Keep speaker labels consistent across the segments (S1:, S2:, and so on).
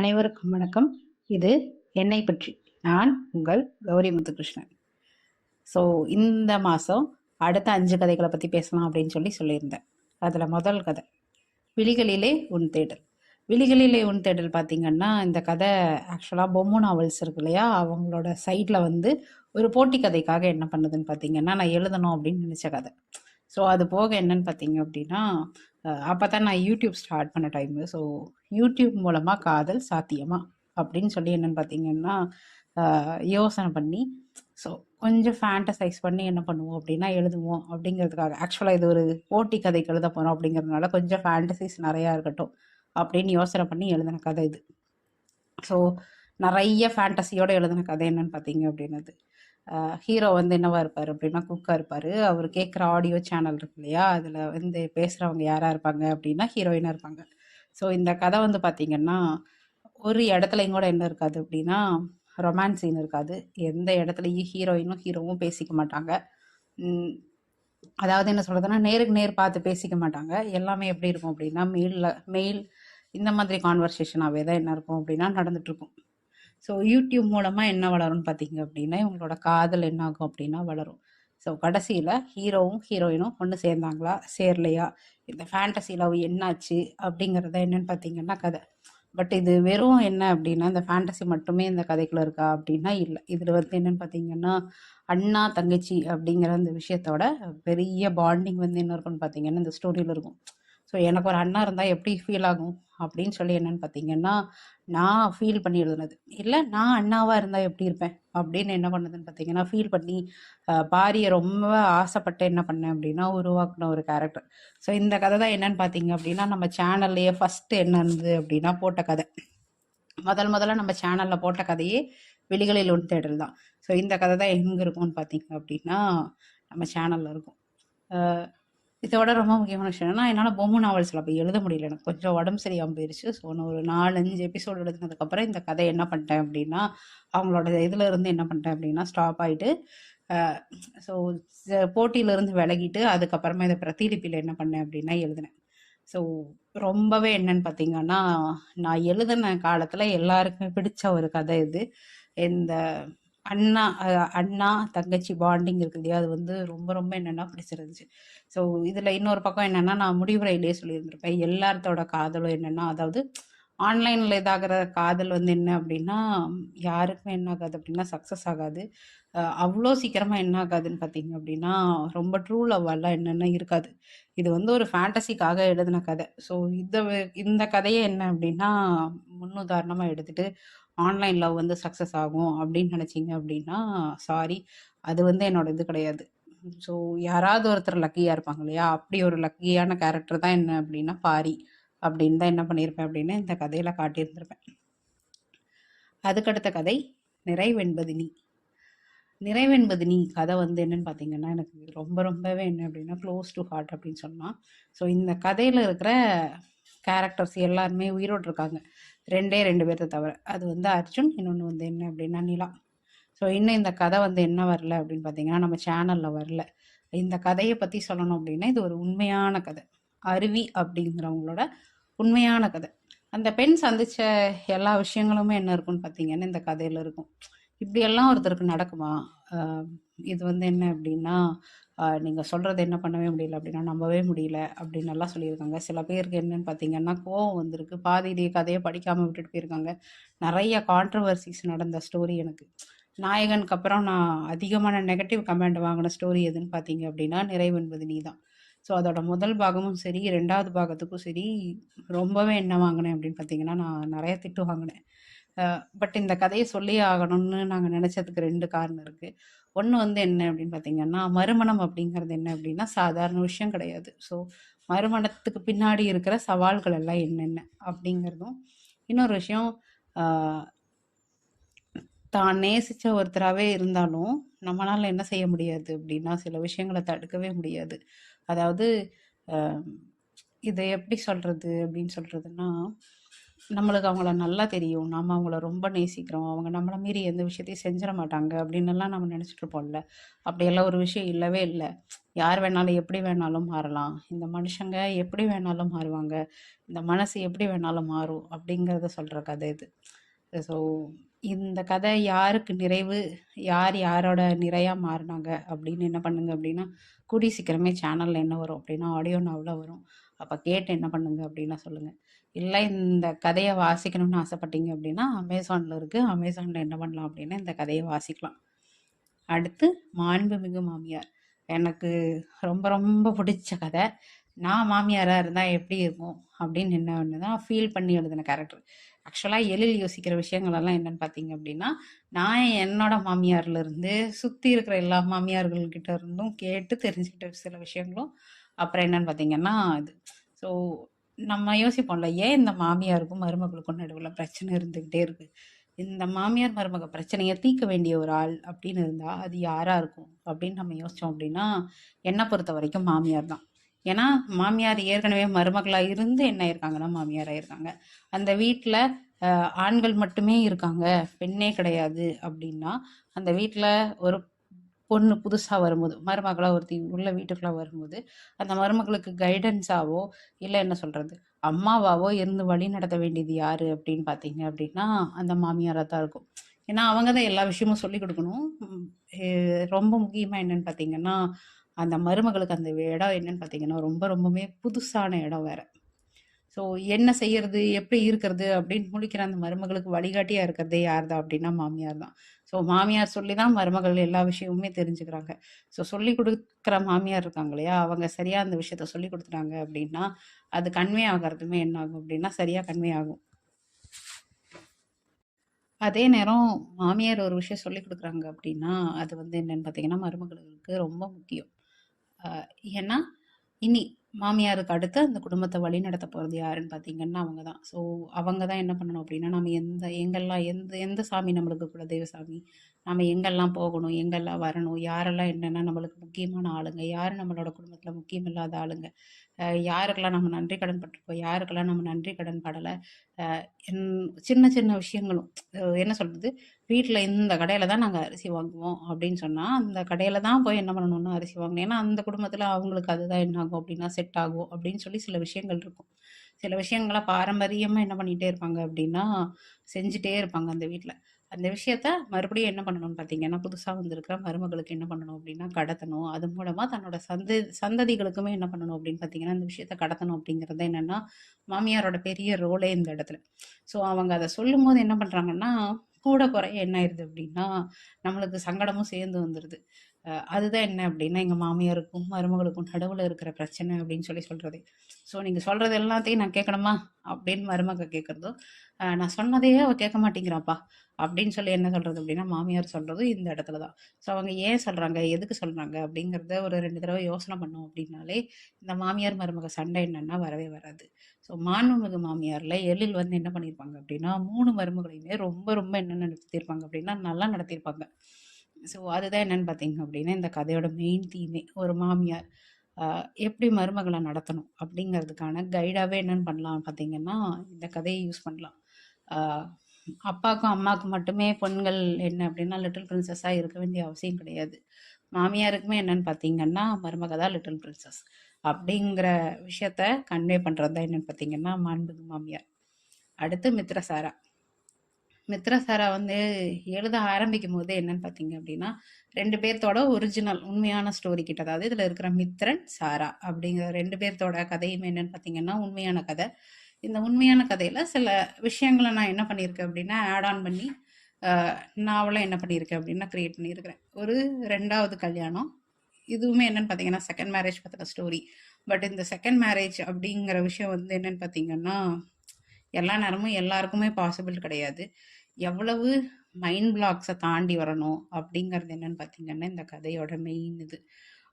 S1: அனைவருக்கும் வணக்கம். இது என்னை பற்றி. நான் உங்கள் கௌரி முத்துகிருஷ்ணன். ஸோ இந்த மாதம் அடுத்த அஞ்சு கதைகளை பற்றி பேசலாம் அப்படின்னு சொல்லி சொல்லியிருந்தேன். அதில் முதல் கதை விழிகளிலே உன் தேடல். விழிகளிலே உன் தேடல் பார்த்தீங்கன்னா இந்த கதை ஆக்சுவலாக பொம்மு நாவல்ஸ் இருக்கு இல்லையா? அவங்களோட சைடில் வந்து ஒரு போட்டி கதைக்காக என்ன பண்ணுதுன்னு பார்த்தீங்கன்னா நான் எழுதணும் அப்படின்னு நினச்ச கதை. ஸோ அது போக என்னன்னு பார்த்தீங்க அப்படின்னா அப்போ தான் நான் யூடியூப் ஸ்டார்ட் பண்ண டைமு ஸோ யூடியூப் மூலமாக காதல் சாத்தியமா? அப்படின்னு சொல்லி என்னன்னு பார்த்தீங்கன்னா யோசனை பண்ணி ஸோ கொஞ்சம் ஃபேண்டசைஸ் பண்ணி என்ன பண்ணுவோம் அப்படின்னா எழுதுவோம் அப்படிங்கிறதுக்காக. ஆக்சுவலாக இது ஒரு போட்டி கதைக்கு எழுத போகிறோம் அப்படிங்கிறதுனால கொஞ்சம் ஃபேண்டசைஸ் நிறையா இருக்கட்டும் அப்படின்னு யோசனை பண்ணி எழுதின கதை இது. ஸோ நிறைய ஃபேண்டசியோடு எழுதின கதை என்னன்னு பார்த்தீங்க அப்படின்னது ஹீரோ வந்து என்னவா இருப்பார் அப்படின்னா குக்காக இருப்பார். அவர் கேட்குற ஆடியோ சேனல் இருக்கு இல்லையா? அதில் வந்து பேசுகிறவங்க யாராக இருப்பாங்க அப்படின்னா ஹீரோயினாக இருப்பாங்க. ஸோ இந்த கதை வந்து பார்த்தீங்கன்னா ஒரு இடத்துலையும் கூட என்ன இருக்காது அப்படின்னா ரொமான்ஸ் சீன் இருக்காது. எந்த இடத்துலையும் ஹீரோயினும் ஹீரோவும் பேசிக்க மாட்டாங்க. அதாவது என்ன சொல்கிறதுனா நேருக்கு நேர் பார்த்து பேசிக்க மாட்டாங்க. எல்லாமே எப்படி இருக்கும் அப்படின்னா மெயிலில் மெயில் இந்த மாதிரி கான்வர்சேஷனாகவே தான் என்ன இருக்கும் அப்படின்னா நடந்துகிட்ருக்கும் ஸோ யூடியூப் மூலமாக என்ன வளரும்னு பார்த்தீங்க அப்படின்னா இவங்களோட காதல் என்ன ஆகும் அப்படின்னா வளரும். ஸோ கடைசியில் ஹீரோவும் ஹீரோயினும் ஒன்று சேர்ந்தாங்களா? சேரலையா? இந்த ஃபேண்டசி லவ் என்னாச்சு அப்படிங்கிறத என்னன்னு பார்த்தீங்கன்னா கதை. பட் இது வெறும் என்ன அப்படின்னா இந்த ஃபேண்டசி மட்டுமே இந்த கதைக்குள்ள இருக்கா அப்படின்னா இல்லை. இதில் வந்து என்னன்னு பார்த்தீங்கன்னா அண்ணா தங்கச்சி அப்படிங்கிற அந்த விஷயத்தோட பெரிய பாண்டிங் வந்து என்ன இருக்கும்னு பார்த்தீங்கன்னா இந்த ஸ்டோரியில் இருக்கும். ஸோ எனக்கு ஒரு அண்ணா இருந்தால் எப்படி ஃபீல் ஆகும்? அப்படின்னு சொல்லி என்னன்னு பார்த்தீங்கன்னா நான் ஃபீல் பண்ணி எழுதுனது. இல்லை நான் அண்ணாவாக இருந்தால் எப்படி இருப்பேன்? அப்படின்னு என்ன பண்ணதுன்னு பார்த்தீங்கன்னா ஃபீல் பண்ணி பாரியை ரொம்ப ஆசைப்பட்டு என்ன பண்ணேன் அப்படின்னா உருவாக்கின ஒரு கேரக்டர் ஸோ இந்த கதை தான் என்னன்னு பார்த்தீங்க அப்படின்னா நம்ம சேனல்லையே ஃபஸ்ட்டு என்ன இருந்தது அப்படின்னா போட்ட கதை. முதல் முதல்ல நம்ம சேனலில் போட்ட கதையே விழிகளில் ஒன்று தேடல் தான். ஸோ இந்த கதை தான் எங்கே இருக்கும்னு பார்த்தீங்க அப்படின்னா நம்ம சேனலில் இருக்கும். இதோட ரொம்ப முக்கியமான விஷயம் என்னன்னா என்னால் பொம்மை நாவல்ஸில் போய் எழுத முடியல எனக்கு. கொஞ்சம் உடம்பு சரியாமல் போயிருச்சு. ஸோ நான் ஒரு நாலஞ்சு எபிசோடு எழுதுனதுக்கப்புறம் இந்த கதை என்ன பண்ணிட்டேன் அப்படின்னா அவங்களோட இதில் இருந்து என்ன பண்ணிட்டேன் அப்படின்னா ஸ்டாப் ஆகிட்டு ஸோ போட்டியிலேருந்து விலகிட்டு அதுக்கப்புறமா இதை பிரதிலிப்பியில் என்ன பண்ணேன் அப்படின்னா எழுதினேன். ஸோ ரொம்பவே என்னன்னு பார்த்தீங்கன்னா நான் எழுதின காலத்தில் எல்லாருக்குமே பிடிச்ச ஒரு கதை இது. இந்த அண்ணா அண்ணா தங்கச்சி பாண்டிங் இருக்கு இல்லையா? அது வந்து ரொம்ப ரொம்ப என்னென்னா பிடிச்சிருந்துச்சு. ஸோ இதில் இன்னொரு பக்கம் என்னென்னா நான் முடிவுரையிலேயே சொல்லியிருந்திருப்பேன். எல்லாத்தோட காதலும் என்னென்னா அதாவது ஆன்லைனில் இதாகிற காதல் வந்து என்ன அப்படின்னா யாருக்குமே என்ன ஆகாது அப்படின்னா சக்ஸஸ் ஆகாது. அவ்வளோ சீக்கிரமாக என்ன ஆகாதுன்னு பார்த்தீங்க அப்படின்னா ரொம்ப ட்ரூ லவ்வெல்லாம் என்னென்ன இருக்காது. இது வந்து ஒரு ஃபேண்டசிக்காக எழுதின கதை. ஸோ இந்த இந்த கதையே என்ன அப்படின்னா முன்னுதாரணமாக எடுத்துட்டு ஆன்லைன் லவ் வந்து சக்ஸஸ் ஆகும் அப்படின்னு நினச்சிங்க அப்படின்னா சாரி அது வந்து என்னோட இது கிடையாது. ஸோ யாராவது ஒருத்தர் லக்கியாக இருப்பாங்க இல்லையா? அப்படி ஒரு லக்கியான கேரக்டர் தான் என்ன அப்படின்னா பாரி. அப்படின்னு தான் என்ன பண்ணியிருப்பேன் அப்படின்னு இந்த கதையில் காட்டியிருந்திருப்பேன். அதுக்கடுத்த கதை நிறைவென்பது நீ நிறைவென்பது நீ கதை வந்து என்னன்னு பார்த்தீங்கன்னா எனக்கு ரொம்ப ரொம்பவே என்ன அப்படின்னா க்ளோஸ் டு ஹார்ட் அப்படின்னு சொன்னால் ஸோ இந்த கதையில் இருக்கிற கேரக்டர்ஸ் எல்லாருமே உயிரோடு இருக்காங்க ரெண்டே ரெண்டு பேர்த்த தவிர. அது வந்து அர்ஜுன் இன்னொன்று வந்து என்ன அப்படின்னா நிலா. ஸோ இன்னும் இந்த கதை வந்து என்ன வரல அப்படின்னு பார்த்தீங்கன்னா நம்ம சேனலில் வரல. இந்த கதையை பற்றி சொல்லணும் அப்படின்னா இது ஒரு உண்மையான கதை. அருவி அப்படிங்கிறவங்களோட உண்மையான கதை. அந்த பெண் சந்தித்த எல்லா விஷயங்களுமே என்ன இருக்கும்னு பார்த்தீங்கன்னா இந்த கதையில் இருக்கும். இப்படியெல்லாம் ஒருத்தருக்கு நடக்குமா? இது வந்து என்ன அப்படின்னா நீங்கள் சொல்கிறது என்ன பண்ணவே முடியல அப்படின்னா நம்பவே முடியல அப்படின்னு எல்லாம் சொல்லியிருக்காங்க. சில பேருக்கு என்னென்னு பார்த்தீங்கன்னா கோவம் வந்திருக்கு. பாதியிலேயே கதையை படிக்காமல் விட்டுட்டு போயிருக்காங்க. நிறைய கான்ட்ரவர்சிஸ் நடந்த ஸ்டோரி எனக்கு. நாயகனுக்கு அப்புறம் நான் அதிகமான நெகட்டிவ் கமெண்ட் வாங்கின ஸ்டோரி எதுன்னு பார்த்தீங்க அப்படின்னா நிறைவென்பது நீ தான் ஸோ அதோட முதல் பாகமும் சரி ரெண்டாவது பாகத்துக்கும் சரி ரொம்பவே என்ன வாங்கினேன் அப்படின்னு பார்த்தீங்கன்னா நான் நிறைய திட்டு வாங்கினேன். பட் இந்த கதையை சொல்லியே ஆகணும்னு நாங்கள் நினச்சதுக்கு ரெண்டு காரணம் இருக்குது ஒன்று வந்து என்ன அப்படின்னு பார்த்தீங்கன்னா மறுமணம் அப்படிங்கிறது என்ன அப்படின்னா சாதாரண விஷயம் கிடையாது. ஸோ மறுமணத்துக்கு பின்னாடி இருக்கிற சவால்கள் எல்லாம் என்னென்ன அப்படிங்கிறதும் இன்னொரு விஷயம் தான் நேசிச்ச ஒருத்தராகவே இருந்தாலும் நம்மளால் என்ன செய்ய முடியாது அப்படின்னா சில விஷயங்களை தடுக்கவே முடியாது. அதாவது இதை எப்படி சொல்கிறது அப்படின்னு சொல்கிறதுன்னா நம்மளுக்கு அவங்கள நல்லா தெரியும். நம்ம அவங்கள ரொம்ப நேசிக்கிறோம். அவங்க நம்மளை மீறி எந்த விஷயத்தையும் செஞ்சிட மாட்டாங்க அப்படின்னுலாம் நம்ம நினச்சிட்டு இருப்போம்ல. அப்படியெல்லாம் ஒரு விஷயம் இல்லவே இல்லை. யார் வேணாலும் எப்படி வேணாலும் மாறலாம். இந்த மனுஷங்க எப்படி வேணாலும் மாறுவாங்க. இந்த மனசு எப்படி வேணாலும் மாறும் அப்படிங்கிறத சொல்கிற கதை இது. ஸோ இந்த கதை யாருக்கு நிறைவு யார் யாரோட நிறையாக மாறினாங்க அப்படின்னு என்ன பண்ணுங்க அப்படின்னா கூடி சீக்கிரமே சேனலில் என்ன வரும் அப்படின்னா ஆடியோ நாவலாக வரும். அப்போ கேட்டு என்ன பண்ணுங்க அப்படின்னா சொல்லுங்கள் இல்லை இந்த கதையை வாசிக்கணும்னு ஆசைப்பட்டீங்க அப்படின்னா அமேசானில் இருக்குது அமேசானில் என்ன பண்ணலாம் அப்படின்னா இந்த கதையை வாசிக்கலாம். அடுத்து மாண்புமிகு மாமியார். எனக்கு ரொம்ப ரொம்ப பிடிச்ச கதை. நான் மாமியாராக இருந்தால் எப்படி இருக்கும் அப்படின்னு என்ன ஒன்று தான் ஃபீல் பண்ணி எழுதின கேரக்டர் ஆக்சுவலாக எழில் யோசிக்கிற விஷயங்களெல்லாம் என்னென்னு என்னன்னு பார்த்தீங்க அப்படின்னா நான் என்னோட மாமியார்லேருந்து சுற்றி இருக்கிற எல்லா மாமியார்கள்கிட்ட இருந்தும் கேட்டு தெரிஞ்சுக்கிட்ட சில விஷயங்களும் அப்புறம் என்னன்னு பார்த்தீங்கன்னா இது. ஸோ நம்ம யோசிப்போம்ல ஏன் இந்த மாமியாருக்கும் மருமகளுக்கும் நடுவில் பிரச்சனை இருந்துக்கிட்டே இருக்கு? இந்த மாமியார் மருமக பிரச்சனையை தீர்க்க வேண்டிய ஒரு ஆள் அப்படின்னு இருந்தா அது யாரா இருக்கும்? அப்படின்னு நம்ம யோசிச்சோம் அப்படின்னா என்னை பொறுத்த வரைக்கும் மாமியார் தான். ஏன்னா மாமியார் ஏற்கனவே மருமகளா இருந்து என்ன இருக்காங்கன்னா மாமியாரா இருக்காங்க அந்த வீட்டில் ஆண்கள் மட்டுமே இருக்காங்க பெண்ணே கிடையாது அப்படின்னா அந்த வீட்டில் ஒரு பொண்ணு புதுசாக வரும்போது மருமகளாக ஒருத்தி உள்ள வீட்டுக்குள்ளே வரும்போது அந்த மருமகளுக்கு கைடன்ஸாவோ இல்லை என்ன சொல்கிறது அம்மாவாவோ இருந்து வழி நடத்த வேண்டியது யார் அப்படின்னு பார்த்தீங்க அப்படின்னா அந்த மாமியாராக தான் இருக்கும். ஏன்னா அவங்க தான் எல்லா விஷயமும் சொல்லி கொடுக்கணும். ரொம்ப முக்கியமாக என்னன்னு பார்த்தீங்கன்னா அந்த மருமகளுக்கு அந்த இடம் என்னன்னு பார்த்தீங்கன்னா ரொம்ப ரொம்பவே புதுசான இடம் வேறு. ஸோ என்ன செய்யறது? எப்படி இருக்கிறது? அப்படின்னு முழிக்கிற அந்த மருமகளுக்கு வழிகாட்டியா இருக்கிறதே யார் தான் அப்படின்னா மாமியார் தான். ஸோ மாமியார் சொல்லி தான் மருமகள் எல்லா விஷயமுமே தெரிஞ்சுக்கிறாங்க. ஸோ சொல்லி கொடுக்குற மாமியார் இருக்காங்க இல்லையா? அவங்க சரியா அந்த விஷயத்த சொல்லி கொடுத்துட்டாங்க அப்படின்னா அது கன்வே ஆகிறதுமே என்ன ஆகும் அப்படின்னா சரியா கன்வே ஆகும். அதே நேரம் மாமியார் ஒரு விஷயம் சொல்லி கொடுக்குறாங்க அப்படின்னா அது வந்து என்னன்னு பார்த்தீங்கன்னா மருமகளுக்கு ரொம்ப முக்கியம். ஏன்னா இனி மாமியாருக்கு அடுத்து அந்த குடும்பத்தை வழி நடத்த போகிறது யாருன்னு பார்த்தீங்கன்னா அவங்க தான் ஸோ அவங்க தான் என்ன பண்ணணும் அப்படின்னா நம்ம எந்த எங்கெல்லாம் எந்த எந்த சாமி நம்மளுக்கு குலதெய்வ சாமி? நம்ம எங்கெல்லாம் போகணும் எங்கெல்லாம் வரணும் யாரெல்லாம் என்னென்ன நம்மளுக்கு முக்கியமான ஆளுங்க யார் நம்மளோட குடும்பத்தில் முக்கியம் இல்லாத ஆளுங்க? யாருக்கெல்லாம் நம்ம நன்றி கடன் பட்டிருக்கோம் யாருக்கெல்லாம் நம்ம நன்றி கடன் படலை சின்ன சின்ன விஷயங்களும். என்ன சொல்கிறது வீட்டில் இந்த கடையில் தான் நாங்கள் அரிசி வாங்குவோம் அப்படின்னு சொன்னால் அந்த கடையில் தான் போய் என்ன பண்ணணும்னா அரிசி வாங்கணும். ஏன்னா அந்த குடும்பத்தில் அவங்களுக்கு அதுதான் என்ன ஆகும் அப்படின்னா செட் ஆகும் அப்படின்னு சொல்லி சில விஷயங்கள் இருக்கும். சில விஷயங்களை பாரம்பரியமாக என்ன பண்ணிகிட்டே இருப்பாங்க அப்படின்னா செஞ்சுட்டே இருப்பாங்க அந்த வீட்டில் அந்த விஷயத்த மறுபடியும் என்ன பண்ணணும்னு பார்த்தீங்கன்னா புதுசாக வந்திருக்கிற மருமகளுக்கு என்ன பண்ணணும் அப்படின்னா கடத்தணும். அது மூலமாக தன்னோட சந்த சந்ததிகளுக்குமே என்ன பண்ணணும் அப்படின்னு பார்த்தீங்கன்னா அந்த விஷயத்த கடத்தணும் அப்படிங்கிறது என்னென்னா மாமியாரோட பெரிய ரோலே இந்த இடத்துல. ஸோ அவங்க அதை சொல்லும் போது என்ன பண்ணுறாங்கன்னா கூட குறைய என்ன ஆயிடுது அப்படின்னா நம்மளுக்கு சங்கடமும் சேர்ந்து வந்துடுது அதுதான் என்ன அப்படின்னா எங்கள் மாமியாருக்கும் மருமகளுக்கும் நடுவில் இருக்கிற பிரச்சனை அப்படின்னு சொல்லி சொல்கிறது ஸோ நீங்கள் சொல்கிறது எல்லாத்தையும் நான் கேட்கணுமா? அப்படின்னு மருமக கேட்குறதோ நான் சொன்னதையே அவள் கேட்க மாட்டேங்கிறாப்பா? அப்படின்னு சொல்லி என்ன சொல்கிறது அப்படின்னா மாமியார் சொல்கிறது இந்த இடத்துல தான். ஸோ அவங்க ஏன் சொல்கிறாங்க எதுக்கு சொல்கிறாங்க அப்படிங்கிறத ஒரு ரெண்டு தடவை யோசனை பண்ணோம் அப்படின்னாலே இந்த மாமியார் மருமக சண்டை என்னன்னா வரவே வராது. ஸோ மாண்புமிகு மாமியாரில் எழில் வந்து என்ன பண்ணியிருப்பாங்க அப்படின்னா மூணு மருமகளையுமே ரொம்ப ரொம்ப என்ன நடத்தியிருப்பாங்க அப்படின்னா நல்லா நடத்தியிருப்பாங்க. ஸோ அதுதான் என்னன்னு பார்த்தீங்க அப்படின்னா இந்த கதையோட மெயின் தீமே ஒரு மாமியார் எப்படி மருமகளை நடத்தணும் அப்படிங்கிறதுக்கான கைடாகவே என்னென்னு பண்ணலாம் பார்த்தீங்கன்னா இந்த கதையை யூஸ் பண்ணலாம். அப்பாவுக்கும் அம்மாவுக்கும் மட்டுமே பெண்கள் என்ன அப்படின்னா லிட்டில் பிரின்சஸாக இருக்க வேண்டிய அவசியம் கிடையாது. மாமியாருக்குமே என்னன்னு பார்த்தீங்கன்னா மருமக தான் லிட்டில் பிரின்சஸ் அப்படிங்கிற விஷயத்த கன்வே பண்ணுறது தான் என்னன்னு பார்த்தீங்கன்னா மாண்புகு மாமியார். அடுத்து மித்ரசாரா. மித்ரசாரா வந்து எழுத ஆரம்பிக்கும் போது என்னன்னு பார்த்தீங்க அப்படின்னா ரெண்டு பேர்த்தோட ஒரிஜினல் உண்மையான ஸ்டோரி கிட்ட அதாவது இதில் இருக்கிற மித்ரன் சாரா அப்படிங்கிற ரெண்டு பேர்த்தோட கதையும் என்னன்னு பார்த்தீங்கன்னா உண்மையான கதை. இந்த உண்மையான கதையில் சில விஷயங்களை நான் என்ன பண்ணியிருக்கேன் அப்படின்னா ஆட் ஆன் பண்ணி நாவலும் என்ன பண்ணியிருக்கேன் அப்படின்னா க்ரியேட் பண்ணியிருக்கிறேன். ஒரு ரெண்டாவது கல்யாணம். இதுவுமே என்னன்னு பார்த்தீங்கன்னா செகண்ட் மேரேஜ் பற்றின ஸ்டோரி பட் இந்த செகண்ட் மேரேஜ் அப்படிங்கிற விஷயம் வந்து என்னன்னு பார்த்தீங்கன்னா எல்லா நேரமும் எல்லாருக்குமே பாசிபிள் கிடையாது. எவ்வளவு மைண்ட் பிளாக்ஸை தாண்டி வரணும் அப்படிங்கிறது என்னன்னு பார்த்தீங்கன்னா இந்த கதையோட மெயின் இது.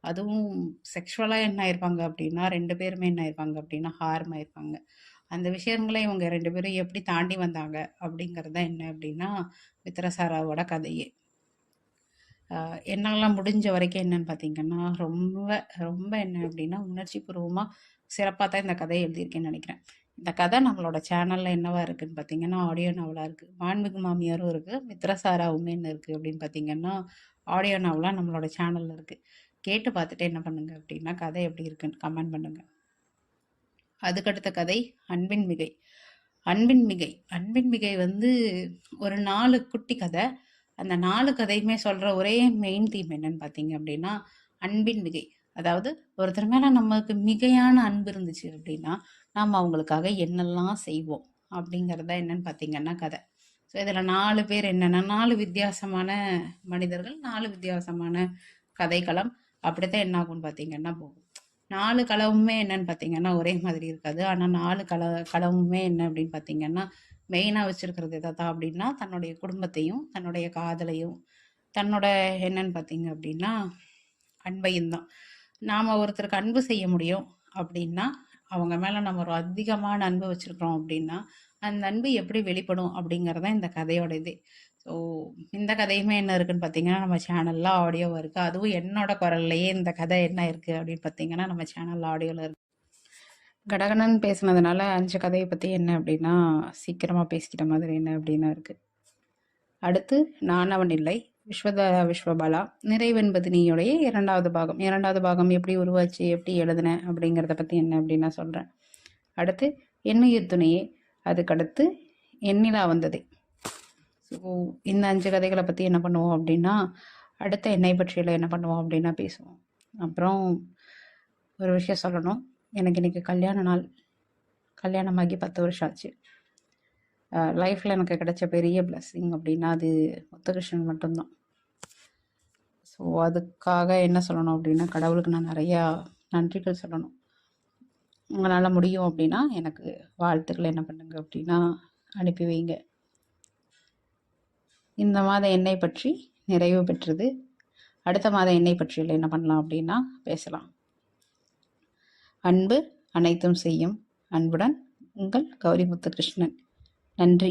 S1: அதுவும் செக்ஷுவலாக என்ன ஆயிருப்பாங்க அப்படின்னா ரெண்டு பேருமே என்ன ஆயிருப்பாங்க அப்படின்னா ஹார்ம் ஆயிருப்பாங்க. அந்த விஷயங்களை இவங்க ரெண்டு பேரும் எப்படி தாண்டி வந்தாங்க அப்படிங்கிறது தான் என்ன அப்படின்னா மித்ரசாராவோட கதையே. ஆஹ் முடிஞ்ச வரைக்கும் என்னன்னு பார்த்தீங்கன்னா ரொம்ப ரொம்ப என்ன அப்படின்னா உணர்ச்சி பூர்வமாக சிறப்பாக தான் இந்த கதையை எழுதியிருக்கேன்னு நினைக்கிறேன். இந்த கதை நம்மளோட சேனலில் என்னவா இருக்குன்னு பார்த்தீங்கன்னா ஆடியோ நாவலாக இருக்குது மாண்புக்கு மாமியாரும் இருக்குது மித்ரசாரா உமேன்னு இருக்குது அப்படின்னு பார்த்தீங்கன்னா ஆடியோ நாவலாக நம்மளோட சேனலில் இருக்குது கேட்டு பார்த்துட்டு என்ன பண்ணுங்க அப்படின்னா கதை எப்படி இருக்குன்னு கமெண்ட் பண்ணுங்கள் அதுக்கடுத்த கதை அன்பின் மிகை. அன்பின் மிகை. அன்பின் மிகை வந்து ஒரு நாலு குட்டி கதை. அந்த நாலு கதையுமே சொல்கிற ஒரே மெயின் தீம் என்னன்னு பார்த்தீங்க அப்படின்னா அன்பின் மிகை. அதாவது ஒருத்தர் மேலே நமக்கு மிகையான அன்பு இருந்துச்சு அப்படின்னா நாம் அவங்களுக்காக என்னெல்லாம் செய்வோம் அப்படிங்கிறத என்னன்னு பார்த்தீங்கன்னா கதை. ஸோ இதில் நாலு பேர் என்னென்னா நாலு வித்தியாசமான மனிதர்கள் நாலு வித்தியாசமான கதைக்களம். அப்படித்தான் என்ன ஆகும்னு பார்த்தீங்கன்னா போகும். நாலு களவுமே என்னன்னு பார்த்தீங்கன்னா ஒரே மாதிரி இருக்காது. ஆனால் நாலு கல களவுமே என்ன அப்படின்னு பார்த்தீங்கன்னா மெயினாக வச்சுருக்கிறது எதை தான் அப்படின்னா தன்னுடைய குடும்பத்தையும் தன்னுடைய காதலையும் தன்னோட என்னன்னு பார்த்தீங்க அப்படின்னா அன்பையும் தான். நாம் ஒருத்தருக்கு அன்பு செய்ய முடியும் அப்படின்னா அவங்க மேலே நம்ம ஒரு அதிகமான அன்பு வச்சுருக்குறோம் அப்படின்னா அந்த அன்பு எப்படி வெளிப்படும் அப்படிங்கிறதான் இந்த கதையோட இது. ஸோ இந்த கதையுமே என்ன இருக்குன்னு பார்த்தீங்கன்னா நம்ம சேனலில் ஆடியோவாக இருக்குது அதுவும் என்னோட குரல்லையே இந்த கதை என்ன இருக்குது அப்படின்னு பார்த்தீங்கன்னா நம்ம சேனலில் ஆடியோவில் இருக்கு. கடகனன் பேசுனதுனால அஞ்சு கதையை பற்றி என்ன அப்படின்னா சீக்கிரமாக பேசிக்கிட்ட மாதிரி என்ன அப்படின்னா இருக்குது அடுத்து நான் அவன் இல்லை. விஸ்வத விஸ்வபாலா நிறைவென்பது நீயுடைய இரண்டாவது பாகம். இரண்டாவது பாகம் எப்படி உருவாச்சு எப்படி எழுதினேன் அப்படிங்கிறத பற்றி என்ன அப்படின்னு நான் சொல்கிறேன் அடுத்து எண்ணுயிர் துணையே அதுக்கடுத்து எண்ணிலா வந்ததே. ஸோ இந்த அஞ்சு கதைகளை பற்றி என்ன பண்ணுவோம் அப்படின்னா அடுத்த என்னை பற்றியில் என்ன பண்ணுவோம் அப்படின்னா பேசுவோம். அப்புறம் ஒரு விஷயம் சொல்லணும். எனக்கு இன்றைக்கி கல்யாண நாள். கல்யாணமாகி பத்து வருஷம் ஆச்சு. லைஃப்பில் எனக்கு கிடைச்ச பெரிய பிளஸ்ஸிங் அப்படின்னா அது முத்துகிருஷ்ணன் மட்டும்தான். ஸோ அதுக்காக என்ன சொல்லணும் அப்படின்னா கடவுளுக்கு நான் நிறையா நன்றிகள் சொல்லணும். உங்களால் முடியும் அப்படின்னா எனக்கு வாழ்த்துக்கள் என்ன பண்ணுங்க அப்படின்னா அனுப்பி வைங்க. இந்த மாத என்னை பற்றி நிறைவு பெற்றது. அடுத்த மாத என்னை பற்றியில் என்ன பண்ணலாம் அப்படின்னா பேசலாம். அன்பு அனைத்தும் செய்யும் அன்புடன் உங்கள் கௌரி முத்துகிருஷ்ணன். நன்றி.